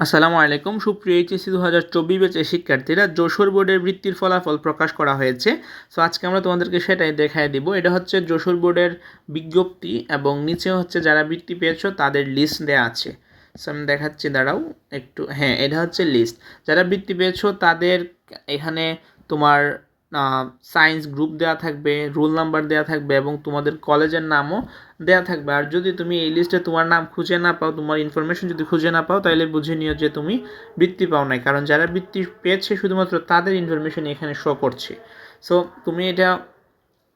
আসসালামু আলাইকুম। সুপ্রিয় এইচএসসি দু হাজার চব্বিশ ব্যাচের শিক্ষার্থীরা, যশোর বোর্ডের বৃত্তির ফলাফল প্রকাশ করা হয়েছে। সো আজকে আমরা তোমাদেরকে সেটাই দেখায় দিব। এটা হচ্ছে যশোর বোর্ডের বিজ্ঞপ্তি এবং নিচে হচ্ছে যারা বৃত্তি পেয়েছ, তাদের লিস্ট দেওয়া আছে। সো আমি দেখাচ্ছি, দাঁড়াও, একটু হ্যাঁ এটা হচ্ছে লিস্ট যারা বৃত্তি পেয়েছ, তাদের এখানে তোমার সায়েন্স গ্রুপ দেওয়া থাকবে রোল নাম্বার দেওয়া থাকবে এবং তোমাদের কলেজের নামও দেওয়া থাকবে। আর যদি তুমি এই লিস্টে তোমার নাম খুঁজে না পাও, তোমার ইনফরমেশন যদি খুঁজে না পাও, তাহলে বুঝে নিও যে তুমি বৃত্তি পাও নাই। কারণ যারা বৃত্তি পেয়েছে, শুধুমাত্র তাদের ইনফরমেশন এখানে শো করছে। সো তুমি এটা,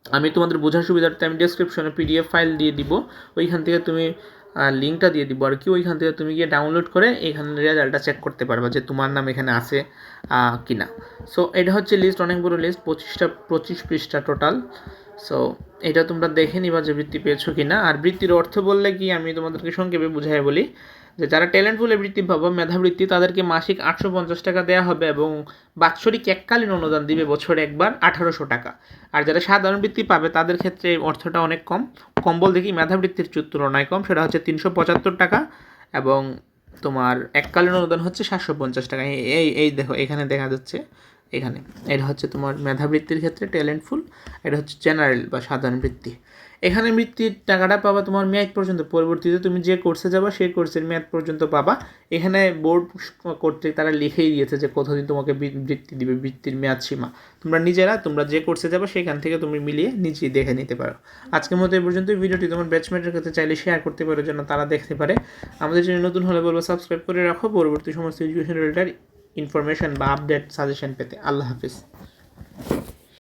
আমি তোমাদের বোঝার সুবিধার্থে আমি ডেসক্রিপশনে পিডিএফ ফাইল দিয়ে দিব। ওইখান থেকে তুমি লিঙ্কটা দিয়ে দিব। আর কি ওইখান থেকে তুমি গিয়ে ডাউনলোড করে এখানে রেজাল্টটা চেক করতে পারবা যে তোমার নাম এখানে আছে কি না সো এটা হচ্ছে লিস্ট অনেক বড় লিস্ট পঁচিশটা, পঁচিশ পৃষ্ঠা টোটাল সো এটা তোমরা দেখে নিবা যে বৃত্তি পেয়েছ কি না আর বৃত্তির অর্থ বললে কি আমি তোমাদেরকে সংক্ষেপে বুঝাই বলি যে যারা ট্যালেন্টফুলে বৃত্তি পাবো, মেধাবৃত্তি, তাদেরকে মাসিক আটশো পঞ্চাশ টাকা দেওয়া হবে এবং বাৎসরিক এককালীন অনুদান দিবে বছরে একবার আঠারোশো টাকা। আর যারা সাধারণ বৃত্তি পাবে, তাদের ক্ষেত্রে অর্থটা অনেক কম। কম বল দেখি মেধাবৃত্তির তুলনায় কম, সেটা হচ্ছে তিনশো পঁচাত্তর টাকা এবং তোমার এককালীন অনুদান হচ্ছে সাতশো পঞ্চাশ টাকা। এই এই দেখো, এখানে দেখা যাচ্ছে এখানে। এটা হচ্ছে তোমার মেধাবৃত্তির ক্ষেত্রে ট্যালেন্টফুল এটা হচ্ছে জেনারেল বা সাধারণ বৃত্তি। এখানে বৃত্তির টাকাটা পাবা তোমার মেয়াদ পর্যন্ত, পরবর্তীতে তুমি যে কোর্সে যাবা, সেই কোর্সের মেয়াদ পর্যন্ত পাবা। এখানে বোর্ড কর্তৃক তারা লিখেই দিয়েছে যে কতদিন তোমাকে বৃত্তি দিবে, বৃত্তির মেয়াদ সীমা। তোমরা নিজেরা, তোমরা যে কোর্সে যাবে, সেখান থেকে তুমি মিলিয়ে নিজেই দেখে নিতে পারো। আজকের মতো এই পর্যন্ত ভিডিওটি তোমার ব্যাচমেটের কাছে চাইলে শেয়ার করতে পারো, যেন তারা দেখতে পারে। আমাদের জন্য নতুন হলে বলব সাবস্ক্রাইব করে রাখো। পরবর্তী সমস্ত এডুকেশন রিলেটেড ইনফরমেশন বা আপডেট সাজেশন পেতে। আল্লাহ হাফিজ।